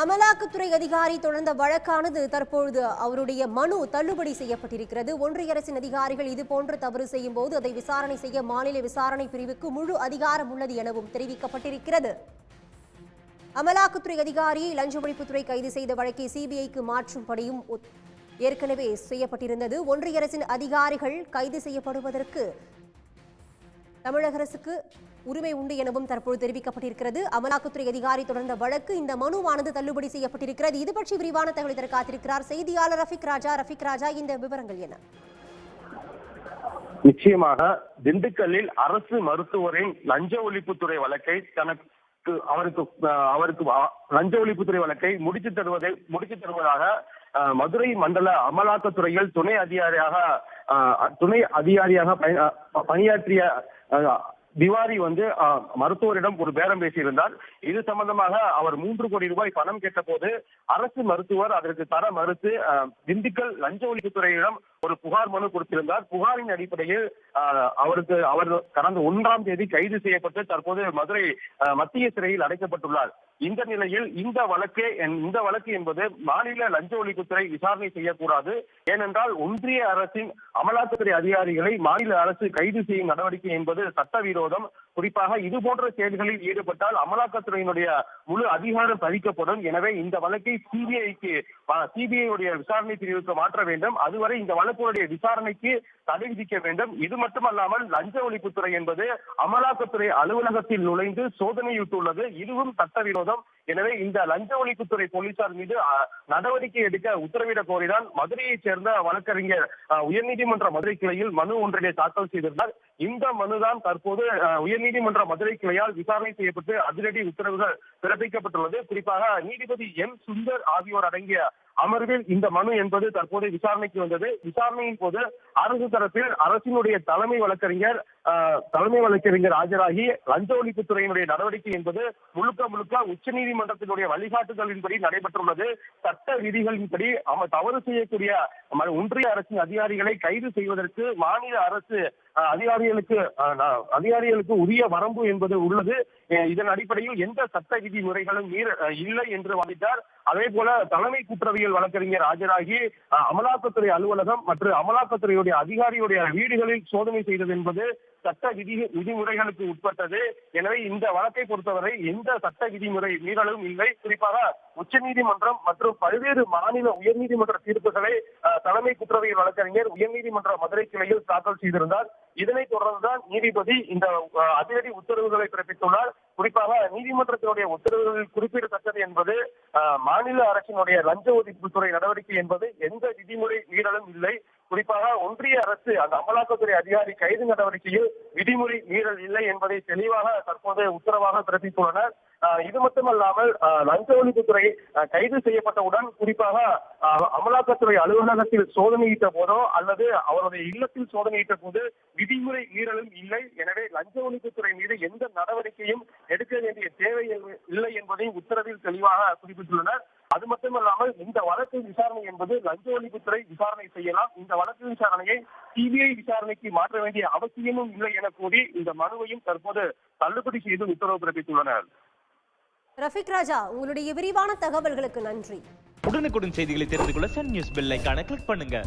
அமலாக்கத்துறை அதிகாரி தொடர்ந்த வழக்கானது தற்பொழுது அவருடைய மனு தள்ளுபடி செய்யப்பட்டிருக்கிறது. ஒன்றிய அரசின் அதிகாரிகள் இதுபோன்று தவறு செய்யும் போது அதை விசாரணை செய்ய மாநில விசாரணை பிரிவுக்கு முழு அதிகாரம் உள்ளது எனவும் தெரிவிக்கப்பட்டிருக்கிறது. அமலாக்கத்துறை அதிகாரியை லஞ்ச ஒழிப்புத்துறை கைது செய்த வழக்கை சிபிஐக்கு மாற்றும்படியும் ஏற்கனவே செய்யப்பட்டிருந்தது. ஒன்றிய அரசின் அதிகாரிகள் கைது செய்யப்படுவதற்கு தமிழக அரசுக்கு உரிமை உண்டு எனவும் தற்போது தெரிவிக்கப்பட்டிருக்கிறது. அமலாக்கத்துறை அதிகாரி தொடர்ந்த வழக்கு இந்த மனுவானது தள்ளுபடி செய்யப்பட்டிருக்கிறது. இது பற்றி விரிவான தகவலை தர காத்திருக்கிறார் செய்தியாளர் ரஃபிக் ராஜா. ரஃபிக் ராஜா இந்த விவரங்கள் என்ன? நிச்சயமாக திண்டுக்கல்லில் அரசு மருத்துவரின் லஞ்ச ஒழிப்புத்துறை வழக்கை தனக்கு அவருக்கு அஹ், அவருக்கு லஞ்ச ஒழிப்புத்துறை வழக்கை முடித்து தருவதை முடித்து தருவதாக அஹ், மதுரை மண்டல அமலாக்கத்துறையில் துணை அதிகாரியாக துணை அதிகாரியாக பணியாற்றிய திவாரி வந்து மருத்துவரிடம் ஒரு பேரம் பேசியிருந்தார். இது சம்பந்தமாக அவர் மூன்று கோடி ரூபாய் பணம் கேட்டபோது அரசு மருத்துவர் அதற்கு தர மறுத்து அஹ், திண்டுக்கல் லஞ்ச ஒழிப்புத்துறையிடம் ஒரு புகார் மனு கொடுத்திருந்தார். புகாரின் அடிப்படையில் அவருக்கு அவர் கடந்த ஒன்றாம் தேதி கைது செய்யப்பட்டு தற்போது மதுரை மத்திய சிறையில் அடைக்கப்பட்டுள்ளார். இந்த நிலையில் இந்த வழக்கு இந்த வழக்கு என்பது மாநில லஞ்ச ஒழிப்புத்துறை விசாரணை செய்யக்கூடாது. ஏனென்றால் ஒன்றிய அரசின் அமலாக்கத்துறை அதிகாரிகளை மாநில அரசு கைது செய்யும் நடவடிக்கை என்பது சட்டவிரோதம். குறிப்பாக இது போன்ற செயல்களில் ஈடுபட்டால் அமலாக்கத்துறையினுடைய முழு அதிகாரம் பறிக்கப்படும். எனவே இந்த வழக்கை சிபிஐக்கு சிபிஐ உடைய விசாரணை பிரிவுக்கு மாற்ற வேண்டும். அதுவரை இந்த வழக்குடைய விசாரணைக்கு தடை விதிக்க வேண்டும். இது மட்டுமல்லாமல் லஞ்ச ஒழிப்புத்துறை என்பது அமலாக்கத்துறை அலுவலகத்தில் நுழைந்து சோதனையிட்டுள்ளது. இதுவும் சட்டவிரோதம். எனவே இந்த லஞ்ச ஒழிப்புத்துறை போலீசார் மீது நடவடிக்கை எடுக்க உத்தரவிடக் கோரிதான் மதுரையைச் சேர்ந்த வழக்கறிஞர் உயர்நீதிமன்ற மதுரை கிளையில் மனு ஒன்றினை தாக்கல் செய்திருந்தார். இந்த மனுதான் தற்போது உயர்நீதிமன்ற மதுரை கிளையால் விசாரணை செய்யப்பட்டு அதிரடி உத்தரவுகள் பிறப்பிக்கப்பட்டுள்ளது. குறிப்பாக நீதிபதி எம். சுந்தர் ஆகியோர் அடங்கிய அமர்வில் இந்த மனு என்பது தற்போது விசாரணைக்கு வந்தது. விசாரணையின் போது அரசு தரப்பில் அரசினுடைய தலைமை வழக்கறிஞர் தலைமை வழக்கறிஞர் ஆஜராகி லஞ்ச ஒழிப்புத்துறையினுடைய நடவடிக்கை என்பது முழுக்க முழுக்க உச்ச நீதிமன்றத்தினுடைய வழிகாட்டுதலின்படி நடைபெற்றுள்ளது. சட்ட விதிகளின்படி அவ தவறு செய்யக்கூடிய ஒன்றிய அரசின் அதிகாரிகளை கைது செய்வதற்கு மாநில அரசு அதிகாரிகளுக்கு அதிகாரிகளுக்கு உரிய வரம்பு என்பது உள்ளது. இதன் அடிப்படையில் எந்த சட்ட விதிமுறைகளும் முறைகளும் இல்லை என்று வாதிட்டார். அதே போல தலைமை குற்றவியல் வழக்கறிஞர் ஆஜராகி அமலாக்கத்துறை அலுவலகம் மற்றும் அமலாக்கத்துறையுடைய அதிகாரியுடைய வீடுகளில் சோதனை செய்தது என்பது சட்ட விதி விதிமுறைகளுக்கு உட்பட்டது. எனவே இந்த வழக்கை பொறுத்தவரை எந்த சட்ட விதிமுறை மீறலும் இல்லை. குறிப்பாக உச்சநீதிமன்றம் மற்றும் பல்வேறு மாநில உயர்நீதிமன்ற தீர்ப்புகளை தலைமை குற்றவியல் வழக்கறிஞர் உயர்நீதிமன்ற மதுரை கிளையில் தாக்கல் செய்திருந்தார். இதனைத் தொடர்ந்துதான் நீதிபதி இந்த அதிரடி உத்தரவுகளை பிறப்பித்துள்ளார். குறிப்பாக நீதிமன்றத்தினுடைய உத்தரவுகளில் குறிப்பிடத்தக்கது என்பது மாநில அரசினுடைய லஞ்ச ஒழிப்புத்துறை நடவடிக்கை என்பது எந்த விதிமுறை மீறலும் இல்லை. குறிப்பாக ஒன்றிய அரசு அந்த அமலாக்கத்துறை அதிகாரி கைது நடவடிக்கையில் விதிமுறை மீறல் இல்லை என்பதை தெளிவாக தற்போது உத்தரவாக பிறப்பித்துள்ளனர். இது மட்டுமல்லாமல் லஞ்ச ஒழிப்புத்துறை கைது செய்யப்பட்டவுடன் குறிப்பாக அமலாக்கத்துறை அலுவலகத்தில் சோதனையிட்ட போதோ அல்லது அவருடைய இல்லத்தில் சோதனையிட்ட போது விதிமுறை மீறலும் இல்லை. எனவே லஞ்ச ஒழிப்புத்துறை மீது எந்த நடவடிக்கையும் எடுக்க வேண்டிய தேவை இல்லை என்பதையும் உத்தரவில் தெளிவாக குறிப்பிட்டுள்ளனர். அது மட்டுமல்லாமல் இந்த வழக்கு விசாரணை என்பது லஞ்ச ஒழிப்புத்துறை விசாரணை செய்யலாம். இந்த வழக்கு விசாரணையை சிபிஐ விசாரணைக்கு மாற்ற வேண்டிய அவசியமும் இல்லை என கூறி இந்த மனுவையும் தற்போது தள்ளுபடி செய்து உத்தரவு பிறப்பித்துள்ளனர். ரஃபிக் ராஜா உங்களுடைய விரிவான தகவல்களுக்கு நன்றி. உடனுக்குடன் செய்திகளை தெரிந்து கொள்ள சன் நியூஸ் பெல் ஐகானை கிளிக் பண்ணுங்க.